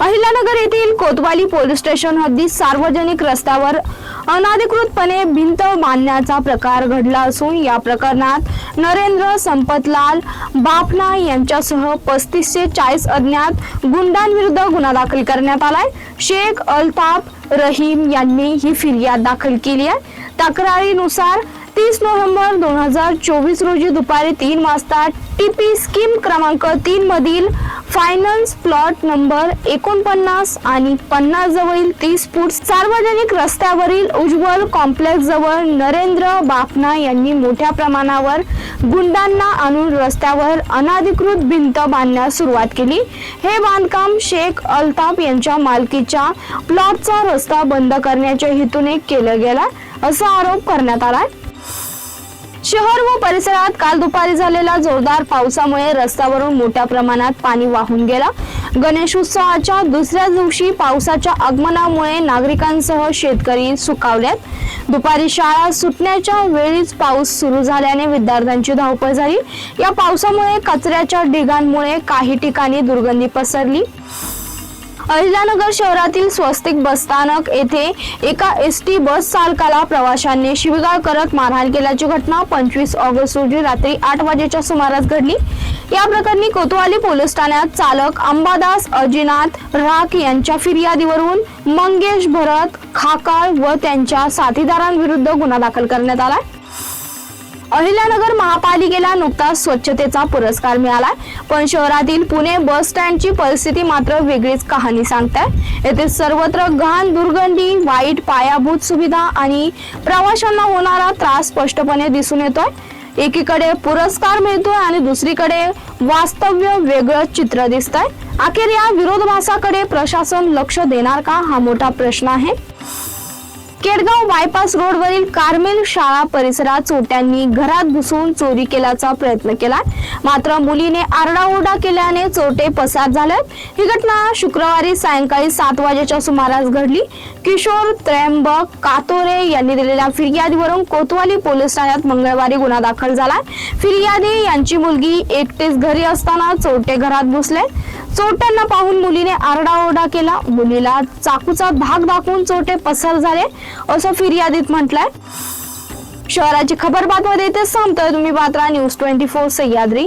अहिल्यानगर येथील कोतवाली police station हद्दीत सार्वजनिक रस्त्यावर अनाधिकृतपणे भिंत बांधण्याचा प्रकार घडला असून या प्रकरणात नरेंद्र संपतलाल बापना यांच्यासह पस्तीसशे चाळीस अज्ञात गुंडांविरुद्ध गुन्हा दाखल करण्यात आलाय. शेख अल्ताफ रहीम यांनी ही फिर्याद दाखल केली आहे. तक्रारीनुसार तीस नोव्हेंबर दोन हजार चोवीस रोजी दुपारी तीन वाजता टीपी स्कीम क्रमांक तीन मधील फायनान्स प्लॉट नंबर एकोणपन्नास आणि पन्नास जवळील तीस फूट सार्वजनिक रस्त्यावरील उज्ज्वल कॉम्प्लेक्स जवळ नरेंद्र बापना यांनी मोठ्या प्रमाणावर गुंडांना आणून रस्त्यावर अनाधिकृत भिंत बांधण्यास सुरुवात केली. हे बांधकाम शेख अल्ताफ यांच्या मालकीच्या प्लॉटचा रस्ता बंद करण्याच्या हेतूने केलं गेला असा आरोप करण्यात आलाय शहर व परिसरात काल दुपारी झालेल्या जोरदार पावसामुळे रस्त्यावरून मोठ्या प्रमाणात पाणी वाहून गेला. गणेशोत्सवाच्या दुसऱ्या दिवशी पावसाच्या आगमनामुळे नागरिकांसह शेतकरी सुकावल्यात दुपारी शाळा सुटण्याच्या वेळीच पाऊस सुरू झाल्याने विद्यार्थ्यांची धावपळ झाली. या पावसामुळे कचऱ्याच्या ढिगांमुळे काही ठिकाणी दुर्गंधी पसरली. अहिल्यानगर शहरातील स्वस्तिक बसस्थानक येथे एका एस टी बस चालकाला प्रवाशांनी शिवीगाळ करत मारहाण केल्याची घटना पंचवीस ऑगस्ट रोजी रात्री आठ वाजेच्या सुमारास घडली. या प्रकरणी कोतवाली पोलीस ठाण्यात चालक अंबादास अजिनाथ राख यांच्या फिर्यादीवरून मंगेश भरत खाकाळ व त्यांच्या साथीदारांविरुद्ध गुन्हा दाखल करण्यात आला अहिल्यानगर महापालिकेला नुकताच स्वच्छतेचा पुरस्कार मिळाला पण शहरातील पुणे बस स्टँडची परिस्थिती मात्र वेगळीच कहाणी सांगताय. येथे सर्वत्र घाण दुर्गंधी वाईट पायाभूत सुविधा आणि प्रवाशांना होणारा त्रास स्पष्टपणे दिसून येतोय. एकीकडे पुरस्कार मिळतोय आणि दुसरीकडे वास्तव्य वेगळं चित्र दिसतंय. अखेर या विरोधाभासाकडे प्रशासन लक्ष देणार का? हा मोठा प्रश्न आहे. केडगाव बायपास रोडवरील कार्मेल शाळा परिसरात चोरट्यांनी घरात घुसून चोरी केल्याचा प्रयत्न केला. मात्र मुलीने आरडाओरडा केल्याने चोरटे पसार झालेत ही घटना शुक्रवारी सायंकाळी सात वाजेच्या सुमारास घडली. किशोर त्र्यंबक कातोरे यांनी दिलेल्या फिर्यादीवरून कोतवाली पोलीस ठाण्यात मंगळवारी गुन्हा दाखल झाला. फिर्यादी यांची मुलगी एकटेच घरी असताना चोरटे घरात घुसले. चोट्यांना पाहून मुलीने आरडाओरडा केला. मुलीला चाकूचा धाक दाखवून चोटे पसर झाले. असं फिर्यादीत म्हटलंय. शहराची खबर बातमध्ये इथे संपतोय तुम्ही Patra news twenty four Sahyadri.